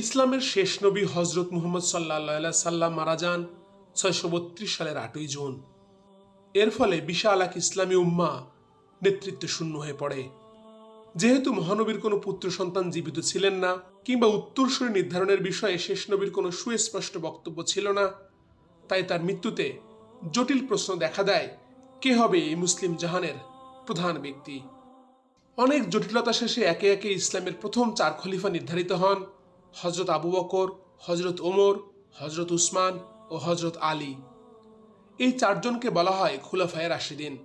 ইসলামের শেষ নবী হজরত মুহম্মদ সাল্লাহ সাল্লাম মারা যান ছয়শো বত্রিশ সালের আটই জুন। এর ফলে বিশাল এক ইসলামী উম্মা নেতৃত্ব শূন্য হয়ে পড়ে। যেহেতু মহানবীর কোনো পুত্র সন্তান জীবিত ছিলেন না, কিংবা উত্তরসূরি নির্ধারণের বিষয়ে শেষ নবীর কোনো সুস্পষ্ট বক্তব্য ছিল না, তাই তার মৃত্যুতে জটিল প্রশ্ন দেখা দেয়, কে হবে এই মুসলিম জাহানের প্রধান ব্যক্তি? অনেক জটিলতা শেষে একে একে ইসলামের প্রথম চার খলিফা নির্ধারিত হন। হজরত আবু বকর হজরত ওমর হজরত উসমান ও হজরত আলী। এই চারজনকে বলা হয় খুলাফায় রাশিদিন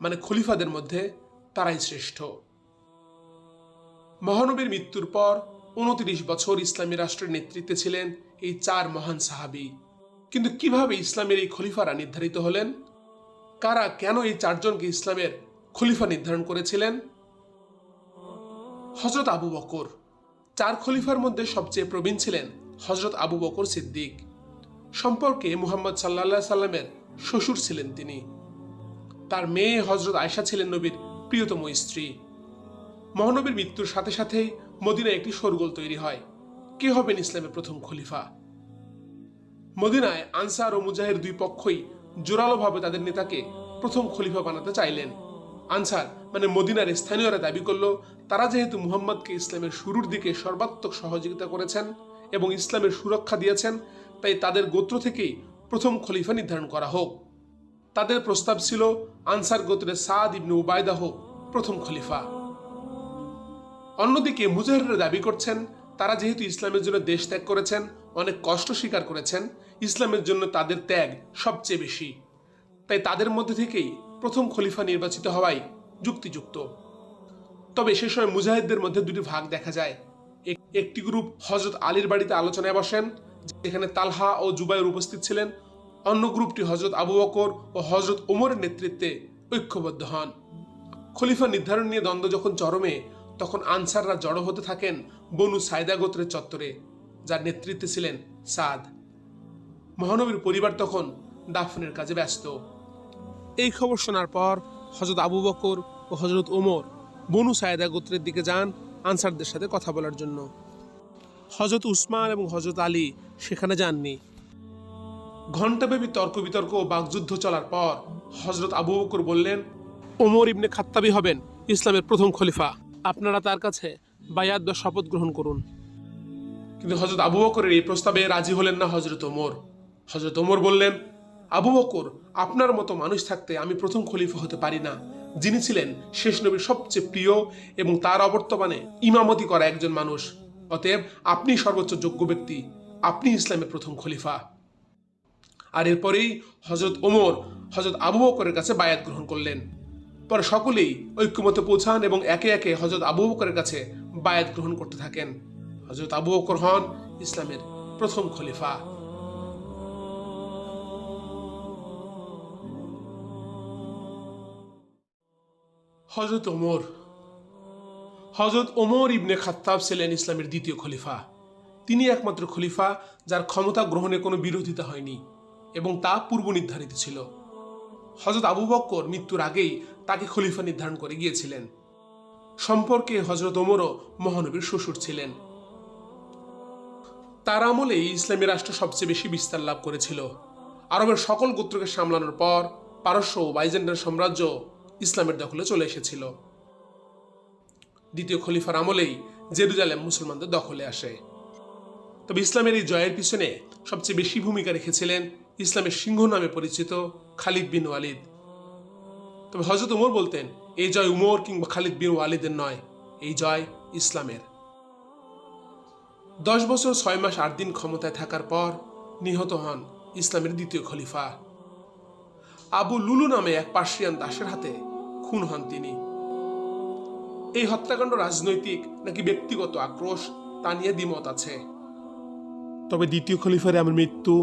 মানে খলিফাদের মধ্যে তারাই শ্রেষ্ঠ। মহানবীর মৃত্যুর পর উনত্রিশ বছর ইসলামী রাষ্ট্রের নেতৃত্বে ছিলেন এই চার মহান সাহাবি। কিন্তু কীভাবে ইসলামের এই খলিফারা নির্ধারিত হলেন? কারা কেন এই চারজনকে ইসলামের খলিফা নির্ধারণ করেছিলেন? হজরত আবু বকর চার খলিফার মধ্যে সবচেয়ে প্রবীণ ছিলেন হজরত আবু বকর সিদ্দিক। সম্পর্কে মুহাম্মদ সাল্লাহ সাল্লামের শ্বশুর ছিলেন তিনি। তার মেয়ে হজরত আয়সা ছিলেন নবীর প্রিয়তম স্ত্রী। মহানবীর মৃত্যুর সাথে সাথেই মদিনায় একটি শোরগোল তৈরি হয়। কে হবেন ইসলামের প্রথম খলিফা? মদিনায় আনসার ও মুজাহের দুই পক্ষই জোরালোভাবে তাদের নেতাকে প্রথম খলিফা বানাতে চাইলেন। আনসার মানে মদিনার স্থানীয়রা দাবি করল, তারা যেহেতু মুহাম্মদকে ইসলামের শুরুর দিকে সর্বাত্মক সহযোগিতা করেছেন এবং ইসলামের সুরক্ষা দিয়েছেন, তাই তাদের গোত্র থেকেই প্রথম খলিফা নির্ধারণ করা হোক। তাদের প্রস্তাব ছিল আনসার গোত্রের সাদ ইবনে উবায়দা হোক প্রথম খলিফা। অন্যদিকে মুজাহিররা দাবি করছেন, তারা যেহেতু ইসলামের জন্য দেশ ত্যাগ করেছেন, অনেক কষ্ট স্বীকার করেছেন, ইসলামের জন্য তাদের ত্যাগ সবচেয়ে বেশি। তাই তাদের মধ্যে থেকেই প্রথম খলিফা নির্বাচিত হওয়াই যুক্তিযুক্ত। তবে সে সময় মুজাহিদদের মধ্যে দুটি ভাগ দেখা যায়। একটি গ্রুপ হজরত আলীর বাড়িতে আলোচনায় বসেন, যেখানে তালহা ও জুবাইর উপস্থিত ছিলেন। অন্য গ্রুপটি হজরত আবু বকর ও হজরত ওমরের নেতৃত্বে ঐক্যবদ্ধ হন। খলিফা নির্ধারণ নিয়ে দ্বন্দ্ব যখন চরমে, তখন আনসাররা জড়ো হতে থাকেন বনু সায়দা গোত্রের চত্বরে, যার নেতৃত্বে ছিলেন সাদ। মহানবীর পরিবার তখন দাফনের কাজে ব্যস্ত। এই খবর শোনার পর হজরত আবু বকর ও হজরত ওমর বনু সায়দা গোত্রের দিকে যান আনসারদের সাথে কথা বলার জন্য। হজরত উসমান এবং হজরত আলী সেখানে যাননি। ঘণ্টাব্যাপী তর্ক বিতর্ক ও বাকযুদ্ধ চলার পর হজরত আবু বকর বললেন, ওমর ইবনে খাত্তাবি হবেন, ইসলামের প্রথম খলিফা। আপনারা তার কাছে বায়াত বা শপথ গ্রহণ করুন। কিন্তু হজরত আবু বকরের এই প্রস্তাবে রাজি হলেন না হজরত ওমর। হজরত ওমর বললেন আবু বকর আপনার মতো মানুষ থাকতে আমি প্রথম খলিফা হতে পারি না। যিনি ছিলেন শেষ নবীর সবচেয়ে প্রিয় এবং তার অবর্তমানে ইমামতি করা একজন মানুষ। অতএব আপনি সর্বোচ্চ যোগ্য ব্যক্তি। আপনি ইসলামের প্রথম খলিফা। আর এরপরেই হজরত ওমর হজরত আবু বকরের কাছে বায়াত গ্রহণ করলেন। পরে সকলেই ঐক্যমতে পৌঁছান এবং একে একে হজরত আবু বকরের কাছে বায়াত গ্রহণ করতে থাকেন। হজরত আবু বকর হন ইসলামের প্রথম খলিফা। হজরত ওমর। হজরত ওমর ইবনে খাত্তাব ছিলেন ইসলামের দ্বিতীয় খলিফা। তিনি একমাত্র খলিফা যার ক্ষমতা গ্রহণে কোনো বিরোধিতা হয়নি এবং তা পূর্ব নির্ধারিত ছিল। হজরত আবু বক্কর মৃত্যুর আগেই তাকে খলিফা নির্ধারণ করে গিয়েছিলেন। সম্পর্কে হজরত ওমরও মহানবীর শ্বশুর ছিলেন। তার আমলেই ইসলামী রাষ্ট্র সবচেয়ে বেশি বিস্তার লাভ করেছিল। আরবের সকল গোত্রকে সামলানোর পর পারস্য বাইজেন্ডার সাম্রাজ্য ইসলামের দখলে চলে এসেছিল। দ্বিতীয় খলিফার আমলেই জেরুজালেম মুসলমানদের দখলে আসে। তবে ইসলামের এই জয়ের পিছনে সবচেয়ে বেশি ভূমিকা রেখেছিলেন ইসলামের সিংহ নামে পরিচিত খালিদ বিন ওয়ালিদ। তবে হজরত উমর বলতেন, এই জয় উমর কিংবা খালিদ বিন ওয়ালিদের নয়, এই জয় ইসলামের। দশ বছর ছয় মাস আট দিন ক্ষমতায় থাকার পর নিহত হন ইসলামের দ্বিতীয় খলিফা। আবু লুলু নামে এক পার্সিয়ান দাসের হাতে খুন হন তিনি। এই হত্যাকাণ্ড রাজনৈতিক নাকি ব্যক্তিগত আক্রোশ তা নিয়ে দ্বিমত আছে। তবে দ্বিতীয় খলিফার এমন মৃত্যু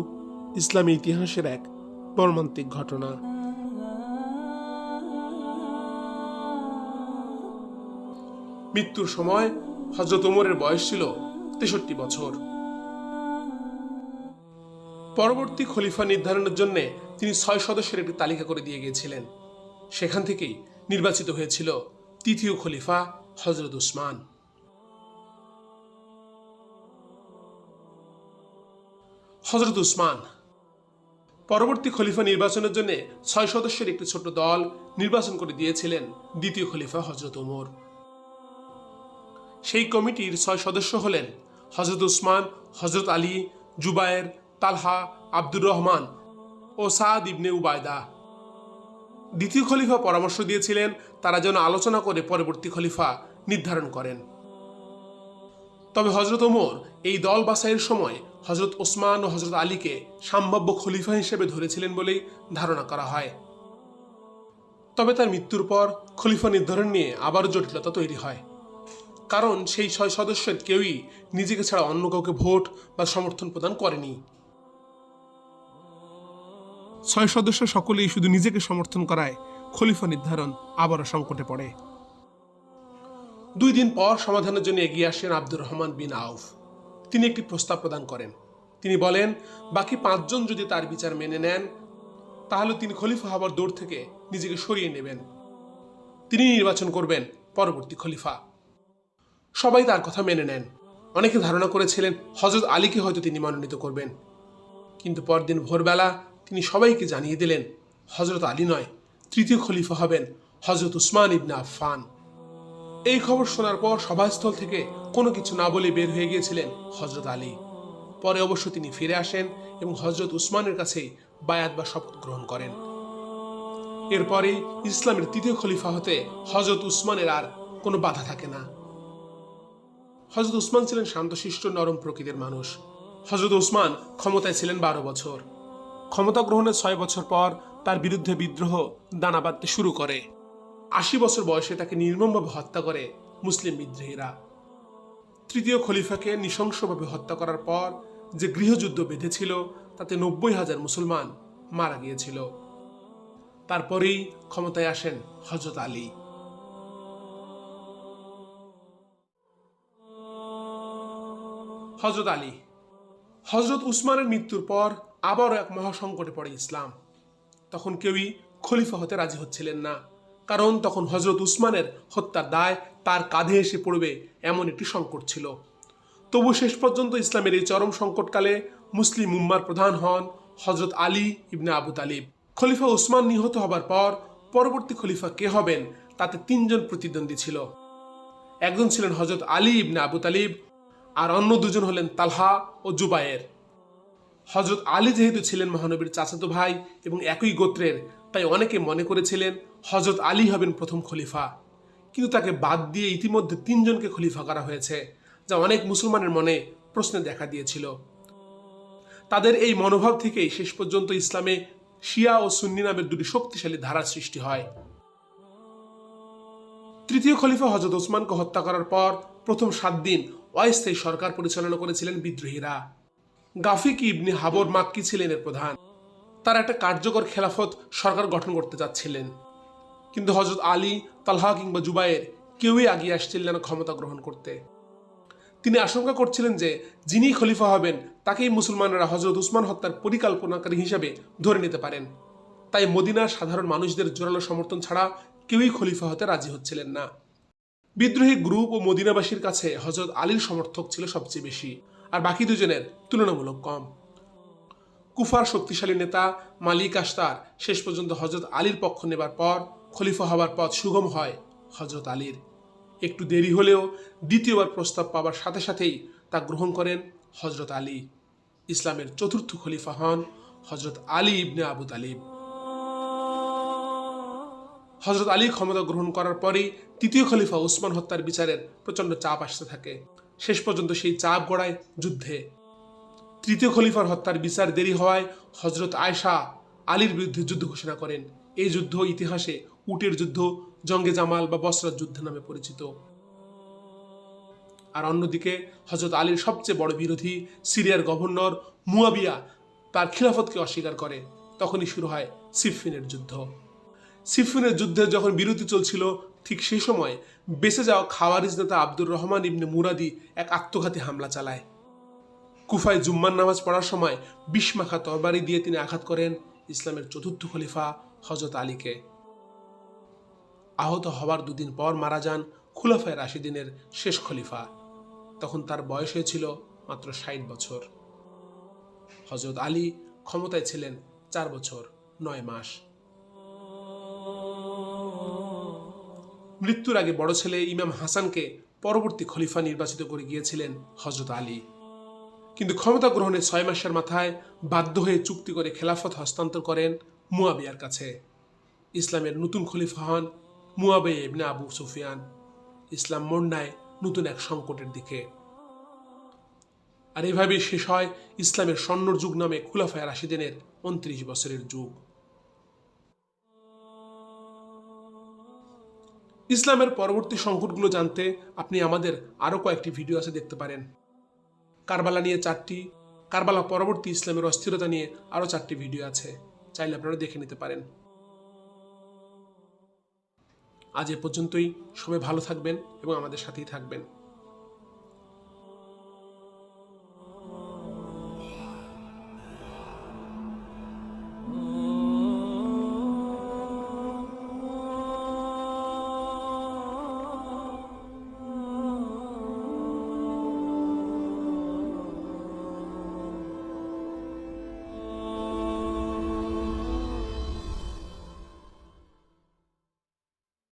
ইসলামী ইতিহাসের এক মর্মান্তিক ঘটনা। মৃত্যুর সময় হজরত ওমরের বয়স ছিল তেষট্টি বছর। পরবর্তী খলিফা নির্ধারণের জন্য তিনি ছয় সদস্যের একটি তালিকা করে দিয়ে গিয়েছিলেন। সেখান থেকেই নির্বাচিত হয়েছিল তৃতীয় খলিফা হজরত উসমান। হজরত উসমান, পরবর্তী খলিফা নির্বাচনের জন্য ছয় সদস্যের একটি ছোট দল নির্বাচন করে দিয়েছিলেন দ্বিতীয় খলিফা হজরত ওমর। সেই কমিটির ছয় সদস্য হলেন হজরত উসমান হজরত আলী, জুবায়ের, তালহা, আব্দুর রহমান ও সাদ ইবনে উবায়দা। দ্বিতীয় খলিফা পরামর্শ দিয়েছিলেন, তারা যেন আলোচনা করে পরবর্তী খলিফা নির্ধারণ করেন। তবে হজরত ওমর এই দল বাছাইয়ের সময় হজরত ওসমান ও হজরত আলীকে সম্ভাব্য খলিফা হিসেবে ধরেছিলেন বলেই ধারণা করা হয়। তবে তার মৃত্যুর পর খলিফা নির্ধারণ নিয়ে আবারও জটিলতা তৈরি হয়। কারণ সেই ছয় সদস্যের কেউই নিজেকে ছাড়া অন্য কাউকে ভোট বা সমর্থন প্রদান করেনি। ছয় সদস্য সকলেই শুধু নিজেকে সমর্থন করায় খলিফা নির্ধারণ আবারও সংকটে পড়ে। দুই দিন পর সমাধানের জন্য এগিয়ে আসেন আব্দুর রহমান বিন আউফ। তিনি একটি প্রস্তাব প্রদান করেন। তিনি বলেন, বাকি পাঁচজন যদি তার বিচার মেনে নেন, তাহলে তিনি খলিফা হবার দৌড় থেকে নিজেকে সরিয়ে নেবেন। তিনি নির্বাচন করবেন পরবর্তী খলিফা। সবাই তার কথা মেনে নেন। অনেকে ধারণা করেছিলেন হজরত আলীকে হয়তো তিনি মনোনীত করবেন। কিন্তু পরদিন ভোরবেলা তিনি সবাইকে জানিয়ে দিলেন হজরত আলী নয়, তৃতীয় খলিফা হবেন হজরত উসমান ইবনা আফফান। এই খবর শোনার পর সভাস্থল থেকে কোনো কিছু না বলে বের হয়ে গিয়েছিলেন হজরত আলী। পরে অবশ্য তিনি ফিরে আসেন এবং হজরত উসমানের কাছেই বায়াত বা শপথ গ্রহণ করেন। এরপরে ইসলামের তৃতীয় খলিফা হতে হজরত উসমানের আর কোনো বাধা থাকে না। হজরত উসমান ছিলেন শান্তশিষ্ট, নরম প্রকৃতির মানুষ। হজরত উসমান ক্ষমতায় ছিলেন বারো বছর। ক্ষমতা গ্রহণের ছয় বছর পর তার বিরুদ্ধে বিদ্রোহ, দানা বাঁধতে শুরু করে। আশি বছর বয়সে তাকে নির্মমভাবে হত্যা করে মুসলিম বিদ্রোহীরা। তৃতীয় খলিফাকে নৃশংসভাবে হত্যা করার পর যে গৃহযুদ্ধ বেঁধেছিল, তাতে নব্বই হাজার মুসলমান মারা গিয়েছিল। তারপরেই ক্ষমতায় আসেন হজরত আলী। হজরত আলী। হজরত উসমানের মৃত্যুর পর আবারও এক মহাসংকটে পড়ে ইসলাম। তখন কেউই খলিফা হতে রাজি হচ্ছিলেন না। কারণ তখন হজরত উসমানের হত্যার দায় তার কাঁধে এসে পড়বে এমন একটি সংকট ছিল। তবু শেষ পর্যন্ত ইসলামের এই চরম সংকটকালে মুসলিম উম্মার প্রধান হন হজরত আলী ইবনে আবু তালিব। খলিফা উসমান নিহত হবার পর পরবর্তী খলিফা কে হবেন তাতে তিনজন প্রতিদ্বন্দ্বী ছিল। একজন ছিলেন হজরত আলী ইবনে আবু তালিব আর অন্য দুজন হলেন তালহা ও জুবায়ের। হজরত আলী যেহেতু ছিলেন মহানবীর চাচাতো ভাই এবং একই গোত্রের, তাই অনেকে মনে করেছিলেন হজরত আলী হবেন প্রথম খলিফা। কিন্তু তাকে বাদ দিয়ে ইতিমধ্যে তিনজনকে খলিফা করা হয়েছে, যা অনেক মুসলমানের মনে প্রশ্নে দেখা দিয়েছিল। তাদের এই মনোভাব থেকেই শেষ পর্যন্ত ইসলামে শিয়া ও সুন্নি নামের দুটি শক্তিশালী ধারার সৃষ্টি হয়। তৃতীয় খলিফা হজরত ওসমানকে হত্যা করার পর প্রথম সাত দিন অস্থায়ী সরকার পরিচালনা করেছিলেন বিদ্রোহীরা। গাফিক ইবনি হাবর মাক্কি ছিলেন এর প্রধান। তারা একটা কার্যকর খেলাফত সরকার গঠন করতে চাচ্ছিলেন। কিন্তু হজরত আলী, তালহা কিংবা জুবায়ের কেউই আগিয়ে আসছিলেন না ক্ষমতা গ্রহণ করতে। তিনি আশঙ্কা করছিলেন যে, যিনি খলিফা হবেন, তাকেই মুসলমানরা হজরত উসমান হত্যার পরিকল্পনাকারী হিসাবে ধরে নিতে পারেন। তাই মদিনার সাধারণ মানুষদের জোরালো সমর্থন ছাড়া কেউই খলিফা হতে রাজি হচ্ছিলেন না। বিদ্রোহী গ্রুপ ও মদিনাবাসীর কাছে হজরত আলীর সমর্থক ছিল সবচেয়ে বেশি। আর বাকি দুজনের তুলনামূলক কম। কুফার শক্তিশালী নেতা মালিক আস্তার শেষ পর্যন্ত হজরত আলীর পক্ষ নেবার পর খলিফা হবার পথ সুগম হয় হজরত আলীর। একটু দেরি হলেও দ্বিতীয়বার প্রস্তাব পাওয়ার সাথে সাথেই তা গ্রহণ করেন হজরত আলী। ইসলামের চতুর্থ খলিফা হন হজরত আলী ইবনে আবু তালিব। হজরত আলী ক্ষমতা গ্রহণ করার পরেই তৃতীয় খলিফা উসমান হত্যার বিচারের প্রচণ্ড চাপ আসতে থাকে। শেষ পর্যন্ত সেই চাপ গড়ায় যুদ্ধে। তৃতীয় খলিফার হত্যার বিচার দেরি হওয়ায় হজরত আয়শা আলীর বিরুদ্ধে যুদ্ধ ঘোষণা করেন। এই যুদ্ধ ইতিহাসে উটের যুদ্ধ, জঙ্গে জামাল বা বসরাত যুদ্ধ নামে পরিচিত। আর অন্যদিকে হজরত আলীর সবচেয়ে বড় বিরোধী সিরিয়ার গভর্নর মুয়াবিয়া তার খিলাফতকে অস্বীকার করে। তখনই শুরু হয় সিফিনের যুদ্ধ। সিফিনের যুদ্ধে যখন বিরতি চলছিল ঠিক সেই সময় বেঁচে যাওয়া খাওয়ারিজ নেতা আব্দুর রহমান ইবনে মুরাদি এক আত্মঘাতী হামলা চালায়। কুফায় জুম্মান নামাজ পড়ার সময় বিশমাখা তরবারি দিয়ে তিনি আঘাত করেন ইসলামের চতুর্থ খলিফা হজরত আলীকে। আহত হওয়ার দুদিন পর মারা যান খুলাফায় রাশিদিনের শেষ খলিফা। তখন তার বয়স হয়েছিল মাত্র ষাট বছর। হজরত আলী ক্ষমতায় ছিলেন চার বছর, নয় মাস। মৃত্যুর আগে বড় ছেলে ইমাম হাসানকে পরবর্তী খলিফা নির্বাচিত করে গিয়েছিলেন হজরত আলী। কিন্তু ক্ষমতা গ্রহণের ছয় মাসের মাথায় বাধ্য হয়ে চুক্তি করে খেলাফত হস্তান্তর করেন মুয়াবিয়ার কাছে। ইসলামের নতুন খলিফা হন মুয়াবে ইবনে আবু সুফিয়ান। ইসলাম মোড় নেয় নতুন এক সংকটের দিকে। আর এভাবেই শেষ হয় ইসলামের স্বর্ণর যুগ নামে খুলাফায় রাশিদিনের উনত্রিশ বছরের যুগ। ইসলামের পরবর্তী সংকটগুলো জানতে আপনি আমাদের আরও কয়েকটি ভিডিও আছে দেখতে পারেন। কারবালা নিয়ে চারটি, কারবালা পরবর্তী ইসলামের অস্থিরতা নিয়ে আরও চারটি ভিডিও আছে। চাইলে আপনারা দেখে নিতে পারেন। আজ এ পর্যন্তই। সবাই ভালো থাকবেন এবং আমাদের সাথেই থাকবেন।